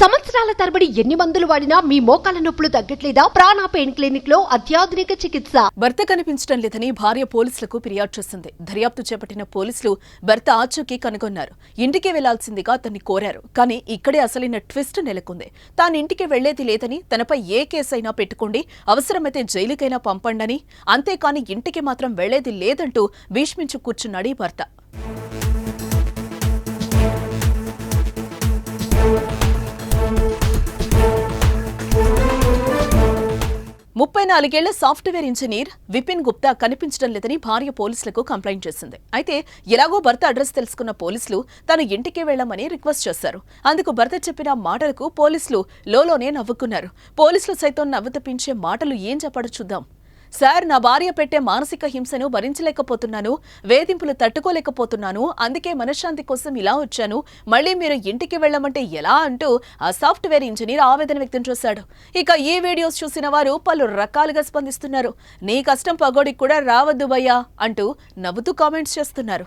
సంవత్సరాల తరబడి ఎన్ని మందులు వాడినా మీ మోకాల నొప్పులు తగ్గట్లేదా? ప్రాణ పెయిన్ క్లినిక్లో అత్యాధునిక చికిత్స. భర్త కనిపించడం లేదని భార్య పోలీసులకు ఫిర్యాదు చేసింది. దర్యాప్తు చేపట్టిన పోలీసులు భర్త ఆచూకీ కనుగొన్నారు. ఇంటికి వెళ్ళాల్సిందిగా అతన్ని కోరారు. కానీ ఇక్కడే అసలైన ట్విస్ట్ నెలకొంది. తాను ఇంటికి వెళ్ళేది లేదని తనపై ఏ కేసైనా పెట్టుకోండి అవసరమైతే జైలుకైనా పంపండని అంతేకాని ఇంటికి మాత్రం వెళ్ళేది లేదంటూ భీష్మించు కూర్చున్నాడు ఈ భర్త. ముప్పై నాలుగేళ్ళ సాఫ్ట్వేర్ ఇంజనీర్ విపిన్ గుప్తా కనిపించడం లేదని భార్య పోలీసులకు కంప్లైంట్ చేసింది. అయితే ఎలాగో భర్త అడ్రస్ తెలుసుకున్న పోలీసులు తను ఇంటికి వెళ్ళమని రిక్వెస్ట్ చేశారు. అందుకు భర్త చెప్పిన మాటలకు పోలీసులు లోలోనే నవ్వుకున్నారు. పోలీసులు సైతం నవ్వు తప్పించే మాటలు ఏం చెప్పాడో చూద్దాం. సార్ నా భార్య పెట్టే మానసిక హింసను భరించలేకపోతున్నాను వేధింపులు తట్టుకోలేకపోతున్నాను అందుకే మనశ్శాంతి కోసం ఇలా వచ్చాను. మళ్ళీ మీరు ఇంటికి వెళ్ళమంటే ఎలా అంటూ ఆ సాఫ్ట్వేర్ ఇంజనీర్ ఆవేదన వ్యక్తం చేశాడు. ఇక ఈ వీడియోస్ చూసిన వారు పలు రకాలుగా స్పందిస్తున్నారు. నీ కష్టం పగోడికి కూడా రావద్దు భయ్యా అంటూ నవ్వుతూ కామెంట్స్ చేస్తున్నారు.